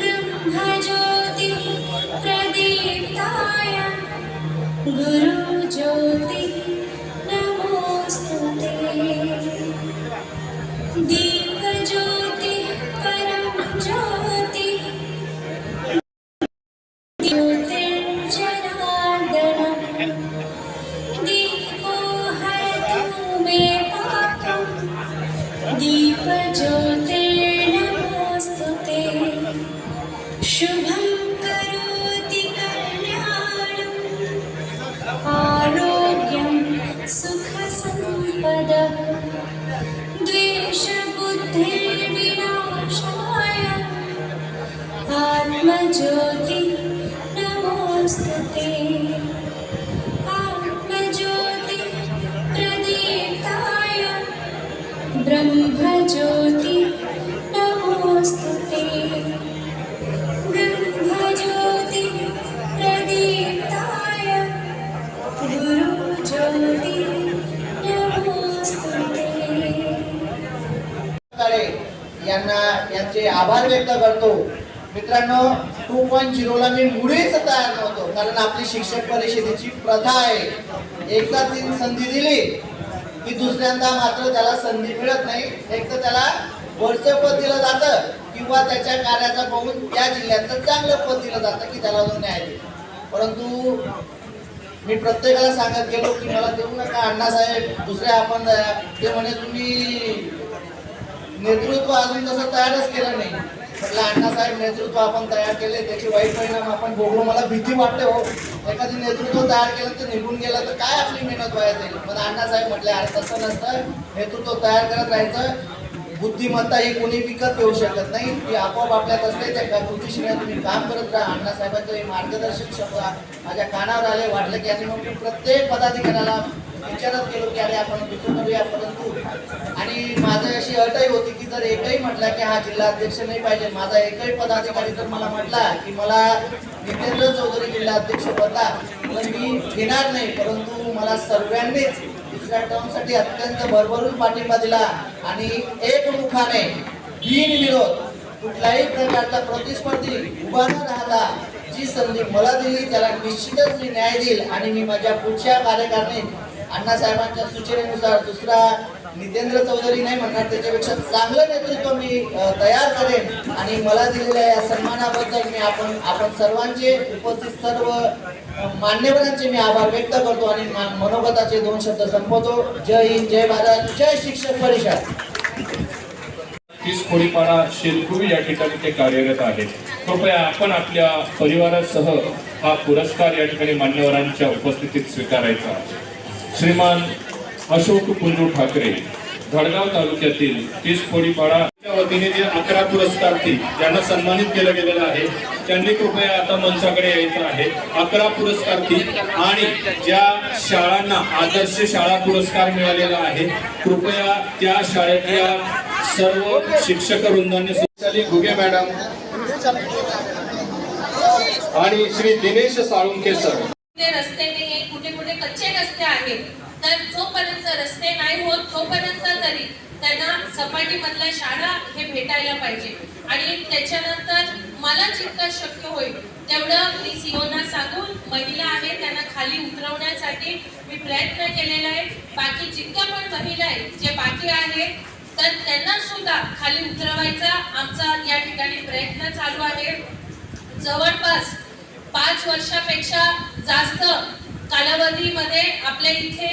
ब्रह्मज्योति प्रदीप्ताय गुरु शुभं करोति कल्याणम् आरोग्यं सुखसम्पदः द्वेषबुद्धिर्विनाशाय आत्मज्योति यांचे आभार व्यक्त करतो. मित्रांनो टू पॉईंट झिरोला मी मुळीच तयार नव्हतो कारण आपली शिक्षक परिषदेची प्रथा आहे. एकदा तीन संधी दिली की दुसऱ्यांदा मात्र त्याला संधी मिळत नाही. एक तर त्याला वरचं पद दिलं जातं किंवा त्याच्या कार्याचा बघून त्या जिल्ह्यातलं चांगलं पद दिलं जातं की त्याला जो न्याय परंतु मी प्रत्येकाला सांगत गेलो की मला देऊ नका. अण्णासाहेब दुसऱ्या आपण ते म्हणे तुम्ही नेतृत्व अजून तसं तयारच केलं नाही. म्हटलं अण्णासाहेब नेतृत्व आपण तयार केले त्याचे वाईट परिणाम आपण भोगलो. मला भीती वाटते हो. एखादी नेतृत्व तयार केलं तर निघून गेलं तर काय आपली मेहनत व्हायला जाईल पण अण्णासाहेब म्हटले अरे तसं नसतं. नेतृत्व तयार करत राहायचं. बुद्धिमत्ता ही कोणी विकत घेऊ शकत नाही. ती आपोआप आपल्यात असते. त्या कृतीशिवाय तुम्ही काम करत राहा. अण्णासाहेबांचं हे मार्गदर्शक शब्द माझ्या कानावर आले. वाटलं की आणि मग मी प्रत्येक पदाधिकाऱ्याला विचारत गेलो की अरे आपण दुसरं करूया परंतु आणि माझं अशी अटही होती की जर एकही म्हटला की हा जिल्हा अध्यक्ष नाही पाहिजे माझा एकही पदाधिकारी जर मला म्हटला की मला नितेंद्र चौधरी जिल्हा अध्यक्ष पदला तर मी घेणार नाही. परंतु मला सर्वांनीच दुसऱ्या टर्मसाठी अत्यंत भरभरून पाठिंबा दिला आणि एकमुखाने बिनविरोध कुठल्याही प्रकारचा प्रतिस्पर्धी उभा न राहता जी संधी मला दिली त्याला निश्चितच मी न्याय देईल आणि मी माझ्या पुढच्या कार्यकारिणीत अण्णासाहेबांच्या सूचनेनुसार दुसरा नितेंद्र चौधरी नाही म्हणणार त्याच्यापेक्षा चांगलं नेतृत्व मी तयार करेन आणि मला दिलेल्या या सन्मानाबद्दल मी आपण आपण सर्वांचे उपस्थित सर्व मान्यवरांचे मी आभार व्यक्त करतो आणि मनोगताचे दोन शब्द संपवतो. जय हिंद जय भारत जय शिक्षक परिषद. तीस कोळीपाडा शेलकुवी या ठिकाणी ते कार्यरत आहेत. कृपया आपण आपल्या परिवारासह हा पुरस्कार या ठिकाणी मान्यवरांच्या उपस्थितीत स्वीकारायचा. आहे श्रीमान अशोक कुंजू ठाकरे धडगाव तालुक्यातील तीस कोळीपाडा वतीने जे अकरा पुरस्कार्थी ज्यांना सन्मानित केलं गेलेलं आहे त्यांनी कृपया आता मंचाकडे यायचं आहे. अकरा पुरस्कार्थी आणि ज्या शाळांना आदर्श शाळा पुरस्कार मिळालेला आहे कृपया त्या शाळेतल्या सर्व शिक्षक वृंदांनी सुशाली घुगे मॅडम आणि श्री दिनेश साळुंके सर. कुठे रस्ते नाही कुठे कुठे कच्चे रस्ते आहेत. तर जोपर्यंत रस्ते नाही होत तोपर्यंत तरी त्यांना सपाटीमधल्या शाळा हे भेटायला पाहिजे. आणि त्याच्यानंतर मला जितकं शक्य होईल तेवढं मी सीओना सांगून महिला आहे त्यांना खाली उतरवण्यासाठी मी प्रयत्न केलेला आहे. बाकी जितक्या पण महिला आहेत जे बाकी आहेत तर त्यांना सुद्धा खाली उतरवायचा आमचा या ठिकाणी प्रयत्न चालू आहे. जवळपास पाच वर्षापेक्षा जास्त कालावधीमध्ये आपल्या इथे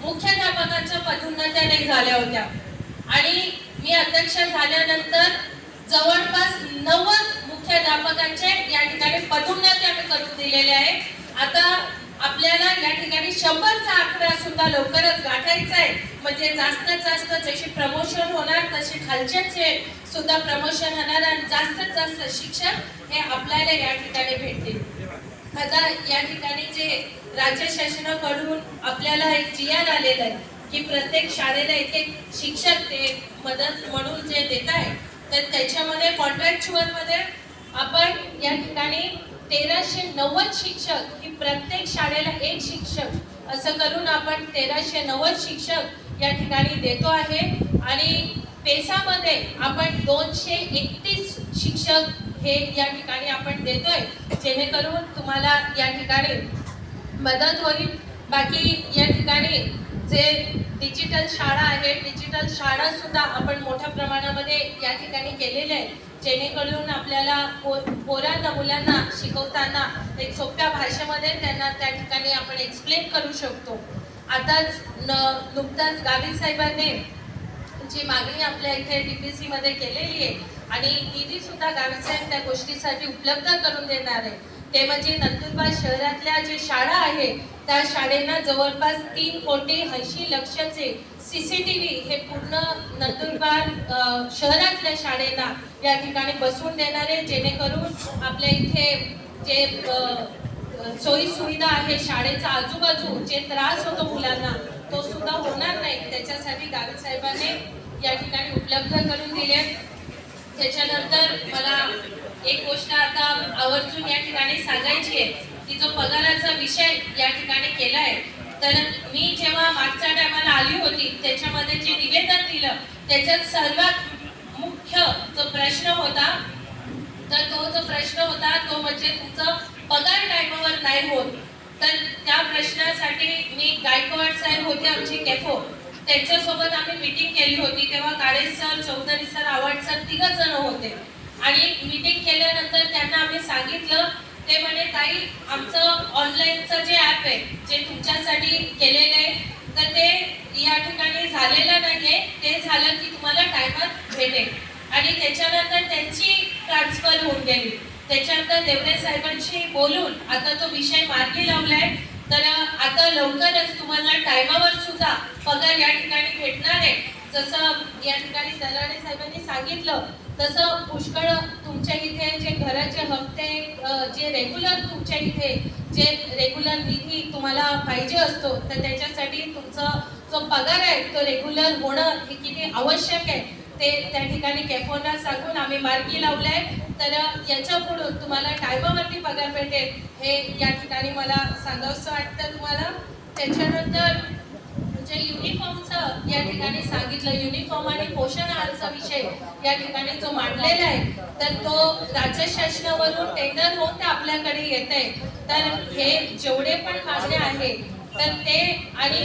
मुख्याध्यापकाच्या पदोन्नत्या नाही झाल्या होत्या. आणि मी अध्यक्ष झाल्यानंतर जवळपास नव्वद मुख्याध्यापकांचे या ठिकाणी पदोन्नत्या मी करून दिलेल्या आहे. आता आपल्याला या ठिकाणी शंभरचा आकडा सुद्धा लवकरच गाठायचा आहे. म्हणजे जास्तीत जास्त जशी प्रमोशन होणार तसे खालच्याचे सुद्धा प्रमोशन होणार आणि जास्तीत जास्त शिक्षक हे आपल्याला या ठिकाणी भेटतील. आता या ठिकाणी जे राज्य शासनाकडून आपल्याला एक जियान आलेलं आहे की प्रत्येक शाळेला एक एक शिक्षक ते मदत म्हणून जे देत आहे तर त्याच्यामध्ये कॉन्ट्रॅक्च्युअलमध्ये आपण या ठिकाणी तेराशे नव्वद शिक्षक ही प्रत्येक शाळेला एक शिक्षक असं करून आपण तेराशे नव्वद शिक्षक या ठिकाणी देतो आहे. आणि पेसामध्ये आपण दोनशे एकतीस शिक्षक हे या ठिकाणी आपण देतोय. जेणेकरून तुम्हाला या ठिकाणी मदत होईल. बाकी या ठिकाणी जे डिजिटल शाळा आहे डिजिटल शाळा सुद्धा आपण मोठ्या प्रमाणामध्ये या ठिकाणी केलेल्या आहे जेणेकरून आपल्याला पो पोरांना मुलांना शिकवताना एक सोप्या भाषेमध्ये त्यांना त्या ठिकाणी आपण एक्सप्लेन करू शकतो. आताच न नुकताच गावित साहेबांनी जी मागणी आपल्या इथे डीपीसी मध्ये केलेली आहे आणि निधी सुद्धा गावसाहेब त्या गोष्टीसाठी उपलब्ध करून देणार आहे ते म्हणजे नंदुरबार शहरातल्या जे शाळा आहे त्या शाळेनं जवळपास तीन कोटी ऐंशी लक्षाचे सीसीटीव्ही हे पूर्ण नंदुरबार शहरातल्या शाळेना या ठिकाणी बसवून देणार आहे जेणेकरून आपल्या इथे जे सोयी सुविधा आहे शाळेचा आजूबाजू जे त्रास होतो मुलांना तो सुद्धा होणार नाही. त्याच्यासाठी गावित या ठिकाणी उपलब्ध करून दिले. त्याच्यानंतर मला एक गोष्ट आता आवर्जून या ठिकाणी सांगायची आहे. की जो पगाराचा विषय या ठिकाणी केला आहे तर मी जेव्हा मागच्या टायमाला आली होती त्याच्यामध्ये जे निवेदन दिलं त्याच्यात सर्वात मुख्य जो प्रश्न होता तर तो जो प्रश्न होता तो म्हणजे तुमचं पगार टायमावर नाही होत. तर त्या प्रश्नासाठी मी गायकवाड साहेब होते आमचे केफो. त्यांच्यासोबत आम्ही मीटिंग केली होती. तेव्हा Kale sir Chaudhari sir Avhad sir तिघ जण होते. आणि मीटिंग केल्यानंतर त्यांना आम्ही सांगितलं ते म्हणे ताई आमचं ऑनलाईनचं जे ॲप आहे जे तुमच्यासाठी केलेलं आहे तर ते या ठिकाणी झालेलं नाही आहे ते झालं की तुम्हाला टायमात भेटेल. आणि त्याच्यानंतर त्यांची ट्रान्सफर होऊन गेली. त्याच्यानंतर देवरे साहेबांशी बोलून आता तो विषय मार्गी आहे तर आता लवकरच तुम्हाला टायमावर सुद्धा पगार या ठिकाणी भेटणार आहे. जसं या ठिकाणी दलाडे साहेबांनी सांगितलं तसं पुष्कळ तुमच्या इथे जे घराचे हप्ते जे रेग्युलर तुमच्या इथे जे रेग्युलर निधी तुम्हाला पाहिजे असतो तर त्याच्यासाठी तुमचं जो पगार आहे तो रेग्युलर होणं हे किती आवश्यक आहे. ते त्या ठिकाणी कॅफोना सांगून आम्ही मार्गी आहे तर याच्या पुढून तुम्हाला टायमावरती पगार भेटेल हे या ठिकाणी मला सांगावंसं वाटतं तुम्हाला. त्याच्यानंतर म्हणजे युनिफॉर्मचं या ठिकाणी सांगितलं युनिफॉर्म आणि पोषण आहारचा विषय या ठिकाणी जो मांडलेला आहे तर तो राज्य शासनावरून टेंडर होऊन ते आपल्याकडे येत आहे तर हे जेवढे पण मागण्या आहेत तर ते आणि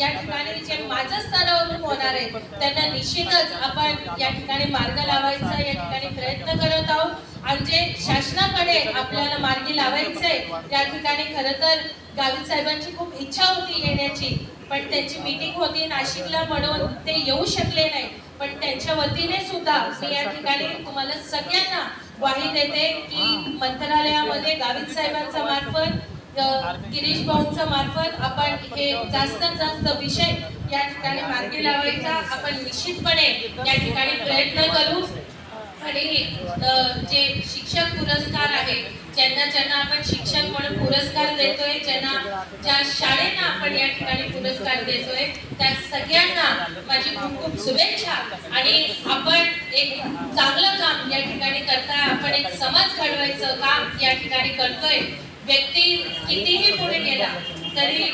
या ठिकाणी जे माझ्या स्तरावरून होणार आहे त्यांना निश्चितच आपण या ठिकाणी मार्ग लावायचा या ठिकाणी प्रयत्न करत आहोत. आणि जे शासनाकडे आपल्याला मार्गी लावायचं आहे त्या ठिकाणी खरं तर गावित साहेबांची खूप इच्छा होती येण्याची पण त्यांची मीटिंग होती नाशिकला म्हणून ते येऊ शकले नाही. पण त्यांच्या वतीने सुद्धा मी या ठिकाणी तुम्हाला सगळ्यांना ग्वाही देते की मंत्रालयामध्ये गावित साहेबांचा मार्फत गिरीश भाऊंच्या मार्फत आपण हे जास्तीत जास्त विषय या ठिकाणी मार्गी लावायचा. आपण निश्चितपणे या ठिकाणी प्रयत्न करू. आणि जे शिक्षक पुरस्कार आहे ज्यांना ज्यांना आपण शिक्षक म्हणून पुरस्कार देतोय ज्यांना ज्या शाळेना आपण या ठिकाणी पुरस्कार देतोय त्या सगळ्यांना माझी खूप खूप शुभेच्छा. आणि आपण एक चांगलं काम या ठिकाणी करताय. आपण एक समाज घडवायचं काम या ठिकाणी करतोय. व्यक्ती कितीही पुढे गेला तरी